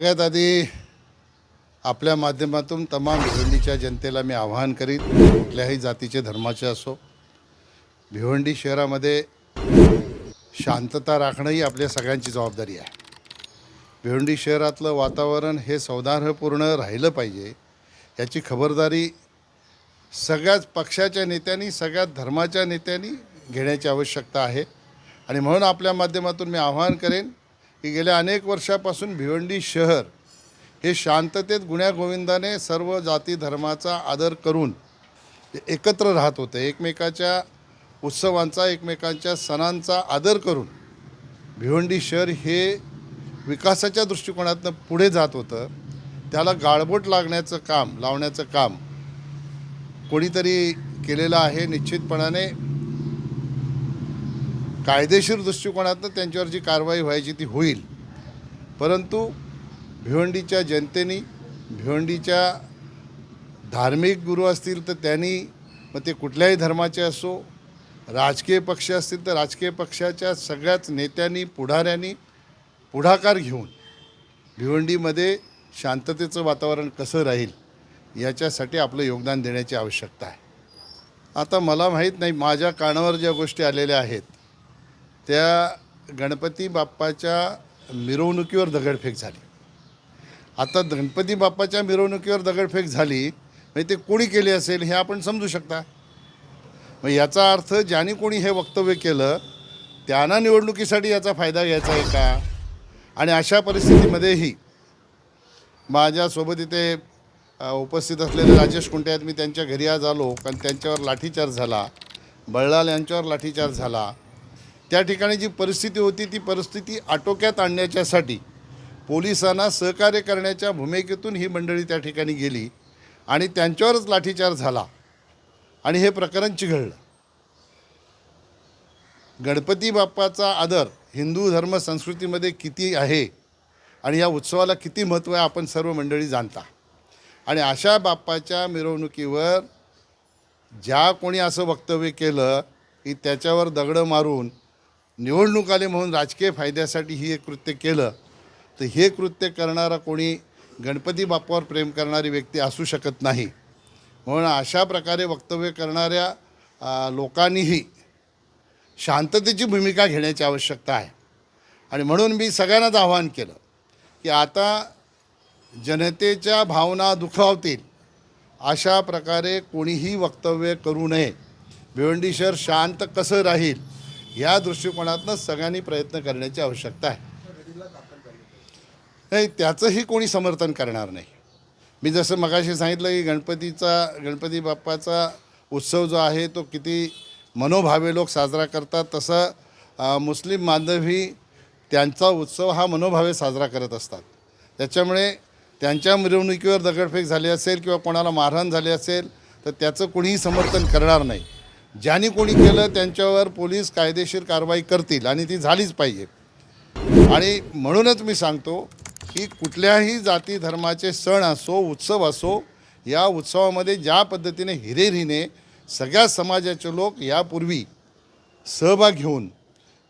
सगळ्यात आधी आपल्या माध्यमातून तमाम भिवंडीच्या जनतेला मी आवाहन करीन कुठल्याही जातीचे धर्माचे असो भिवंडी शहरामध्ये शांतता राखणं ही आपल्या सगळ्यांची जबाबदारी आहे. भिवंडी शहरातलं वातावरण हे सौदार्हपूर्ण राहिलं पाहिजे याची खबरदारी सगळ्याच पक्षाच्या नेत्यांनी सगळ्याच धर्माच्या नेत्यांनी घेण्याची आवश्यकता आहे. आणि म्हणून आपल्या माध्यमातून मी आवाहन करेन की गेल्या अनेक वर्षापासून भिवंडी शहर हे शांततेत गुण्यागोविंदाने सर्व जाती धर्माचा आदर करून एकत्र राहत होते एकमेकाच्या उत्सवांचा एकमेकांच्या सणांचा आदर करून भिवंडी शहर हे विकासाच्या दृष्टिकोनातनं पुढे जात होतं. त्याला गाळबोट लागण्याचं काम लावण्याचं काम कोणीतरी केलेलं आहे निश्चितपणाने. कायदेशीर दृष्टिकोनातनं त्यांच्यावर जी कारवाई व्हायची ती होईल. परंतु भिवंडीच्या जनतेने भिवंडीच्या धार्मिक गुरु असतील तर त्यांनी मग ते कुठल्याही धर्माचे असो राजकीय पक्ष असतील तर राजकीय पक्षाच्या सगळ्याच नेत्यांनी पुढाऱ्यांनी पुढाकार घेऊन भिवंडीमध्ये शांततेचं वातावरण कसं राहील याच्यासाठी आपलं योगदान देण्याची आवश्यकता आहे. आता मला माहीत नाही माझ्या कानावर ज्या गोष्टी आलेल्या आहेत त्या गणपती बाप्पाच्या मिरवणुकीवर दगडफेक झाली. आता गणपती बाप्पाच्या मिरवणुकीवर दगडफेक झाली म्हणजे ते कोणी केले असेल हे आपण समजू शकता. मग याचा अर्थ ज्याने कोणी हे वक्तव्य केलं त्यांना निवडणुकीसाठी याचा फायदा घ्यायचा आहे का? आणि अशा परिस्थितीमध्येही माझ्यासोबत इथे उपस्थित असलेले राजेश कुंटे आहेत. मी त्यांच्या घरी आज आलो कारण त्यांच्यावर लाठीचार्ज झाला. बळलाल यांच्यावर लाठीचार्ज झाला. त्या ठिकाणी जी परिस्थिती होती ती परिस्थिती आटोक्यात आणण्याच्यासाठी पोलिसांना सहकार्य करण्याच्या भूमिकेतून ही मंडळी त्या ठिकाणी गेली आणि त्यांच्यावरच लाठीचार झाला आणि हे प्रकरण चिघळलं. गणपती बाप्पाचा आदर हिंदू धर्म संस्कृतीमध्ये किती आहे आणि या उत्सवाला किती महत्त्व आहे आपण सर्व मंडळी जाणता. आणि अशा बाप्पाच्या मिरवणुकीवर ज्या कोणी असं वक्तव्य केलं की त्याच्यावर दगडं मारून निवडणूक आले म्हणून राजकीय फायद्यासाठी ही एक कृत्य केलं तर हे कृत्य करणारा कोणी गणपती बाप्पावर प्रेम करणारी व्यक्ती असू शकत नाही. म्हणून अशा प्रकारे वक्तव्य करणाऱ्या लोकांनीही शांततेची भूमिका घेण्याची आवश्यकता आहे. आणि म्हणून मी सगळ्यांनाच आवाहन केलं की आता जनतेच्या भावना दुखावतील अशा प्रकारे कोणीही वक्तव्य करू नये. भिवंडी शहर शांत कसं राहील या दृष्टिकोनातनं सगळ्यांनी प्रयत्न करण्याची आवश्यकता आहे. नाही त्याचंही कोणी समर्थन करणार नाही. मी जसं मगाशी सांगितलं की गणपतीचा गणपती बाप्पाचा उत्सव जो आहे तो किती मनोभावे लोक साजरा करतात. तसं मुस्लिम बांधवही त्यांचा उत्सव हा मनोभावे साजरा करत असतात. त्याच्यामुळे त्यांच्या मिरवणुकीवर दगडफेक झाली असेल किंवा कोणाला मारहाण झाली असेल तर त्याचं कोणीही समर्थन करणार नाही. ज्यांनी कोणी केलं त्यांच्यावर पोलीस कायदेशीर कारवाई करतील आणि ती झालीच पाहिजे. आणि म्हणूनच मी सांगतो की कुठल्याही जाती धर्माचे सण असो उत्सव असो या उत्सवामध्ये ज्या पद्धतीने हिरेरीने सगळ्या समाजाचे लोक यापूर्वी सहभाग घेऊन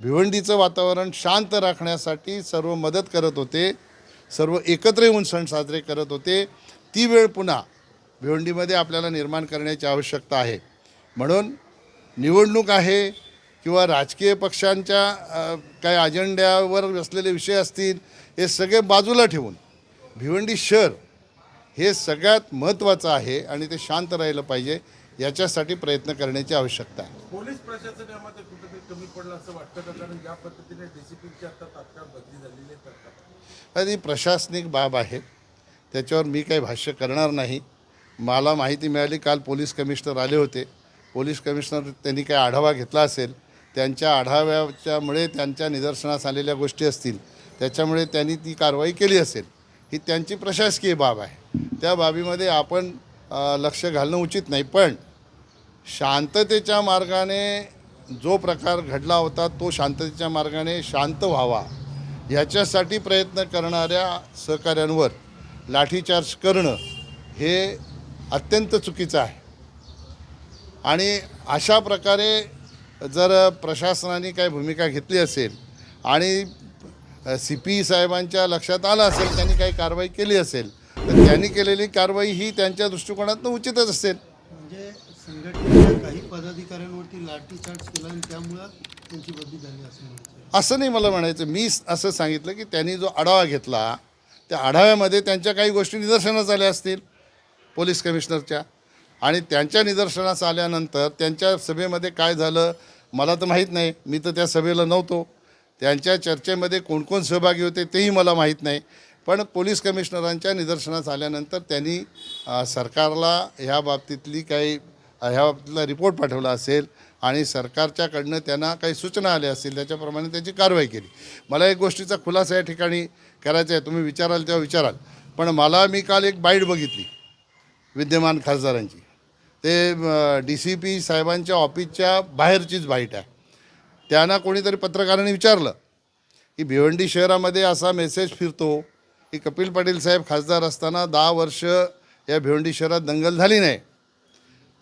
भिवंडीचं वातावरण शांत राखण्यासाठी सर्व मदत करत होते सर्व एकत्र येऊन सण साजरे करत होते ती वेळ पुन्हा भिवंडीमध्ये आपल्याला निर्माण करण्याची आवश्यकता आहे. म्हणून निवडणूक आहे किंवा राजकीय पक्षांच्या काही अजेंड्यावर असलेले विषय असतील हे सगळे बाजूला ठेवून भिवंडी शहर हे सगळ्यात महत्त्वाचं आहे आणि ते शांत राहिलं पाहिजे याच्यासाठी प्रयत्न करण्याची आवश्यकता आहे. पोलीस प्रशासन यामध्ये कुठेतरी कमी पडलं असं वाटतं का? कारण ज्या पद्धतीने डीसीपीची आता तात्काळ बदली झालेली आहे आणि प्रशासनिक बाब आहे त्याच्यावर मी काही भाष्य करणार नाही. मला माहिती मिळाली काल पोलीस कमिशनर आले होते. पोलीस कमिशनर त्यांनी काही आढावा घेतला असेल त्यांच्या आढाव्याच्यामुळे त्यांच्या निदर्शनास आलेल्या गोष्टी असतील त्याच्यामुळे त्यांनी ती कारवाई केली असेल ही त्यांची प्रशासकीय बाब आहे. त्या बाबीमध्ये आपण लक्ष घालणं उचित नाही पण शांततेच्या मार्गाने जो प्रकार घडला होता तो शांततेच्या मार्गाने शांत व्हावा याच्यासाठी प्रयत्न करणाऱ्या सहकाऱ्यांवर लाठीचार्ज करणं हे अत्यंत चुकीचं आहे. आणि अशा प्रकारे जर प्रशासनाने काही भूमिका घेतली असेल आणि सी पी साहेबांच्या लक्षात आलं असेल त्यांनी काही कारवाई केली असेल तर त्यांनी केलेली कारवाई ही त्यांच्या दृष्टिकोनातून उचितच असेल. म्हणजे संघटनेच्या काही पदाधिकाऱ्यांवरती लाठीचार्ज केला आणि त्यामुळं त्यांची बदली झाली असं असं नाही मला म्हणायचं. मी असं सांगितलं की त्यांनी जो आढावा घेतला त्या आढाव्यामध्ये त्यांच्या काही गोष्टी निदर्शनास आल्या असतील पोलीस कमिशनरच्या. आणि त्यांच्या निदर्शनास आल्यानंतर त्यांच्या सभेमध्ये काय झालं मला तर माहीत नाही. मी तर त्या सभेला नव्हतो. त्यांच्या चर्चेमध्ये कोण कोण सहभागी होते तेही मला माहीत नाही. पण पोलीस कमिशनरांच्या निदर्शनास आल्यानंतर त्यांनी सरकारला ह्या बाबतीतली काही ह्या बाबतीतला रिपोर्ट पाठवला असेल आणि सरकारच्याकडनं त्यांना काही सूचना आल्या असतील त्याच्याप्रमाणे त्याची कारवाई केली. मला एक गोष्टीचा खुलासा या ठिकाणी करायचा आहे. तुम्ही विचाराल तेव्हा विचाराल. पण मला मी काल एक बाईट बघितली विद्यमान खासदारांची. ते डी सी पी साहेबांच्या ऑफिसच्या बाहेरचीच बाईट आहे. त्यांना कोणीतरी पत्रकारांनी विचारलं की भिवंडी शहरामध्ये असा मेसेज फिरतो की कपिल पाटील साहेब खासदार असताना दहा वर्ष या भिवंडी शहरात दंगल झाली नाही.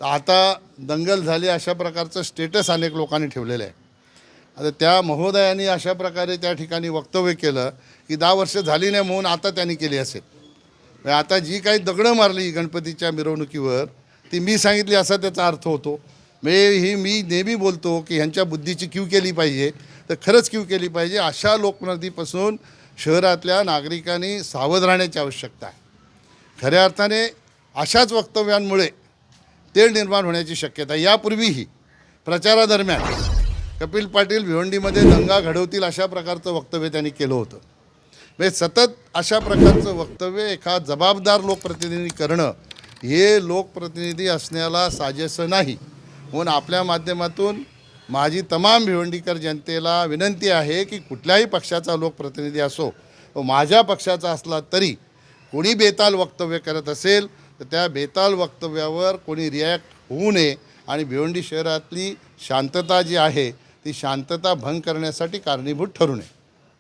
तर आता दंगल झाली अशा प्रकारचं स्टेटस अनेक लोकांनी ठेवलेलं आहे. आता त्या महोदयांनी अशा प्रकारे त्या ठिकाणी वक्तव्य केलं की दहा वर्ष झाली नाही म्हणून आता त्यांनी केली असेल. आता जी काही दगडं मारली गणपतीच्या मिरवणुकीवर ती मी सांगितली असा त्याचा अर्थ होतो. मी ही मी नेहमी बोलतो की ह्यांच्या बुद्धीची क्यू केली पाहिजे. तर खरंच क्यू केली पाहिजे. अशा लोकनदीपासून शहरातल्या नागरिकांनी सावध राहण्याची आवश्यकता आहे. खऱ्या अर्थाने अशाच वक्तव्यांमुळे तेढ निर्माण होण्याची शक्यता यापूर्वीही प्रचारादरम्यान कपिल पाटील भिवंडीमध्ये दंगा घडवतील अशा प्रकारचं वक्तव्य त्यांनी केलं होतं. म्हणजे सतत अशा प्रकारचं वक्तव्य एका जबाबदार लोकप्रतिनिधी करणं हे लोकप्रतिनिधी असण्याला साजेसं नाही. म्हणून आपल्या माध्यमातून माझी तमाम भिवंडीकर जनतेला विनंती आहे की कुठल्याही पक्षाचा लोकप्रतिनिधी असो तो माझ्या पक्षाचा असला तरी कोणी बेताल वक्तव्य करत असेल तर त्या बेताल वक्तव्यावर कोणी रिॲक्ट होऊ नये आणि भिवंडी शहरातली शांतता जी आहे ती शांतता भंग करण्यासाठी कारणीभूत ठरू नये.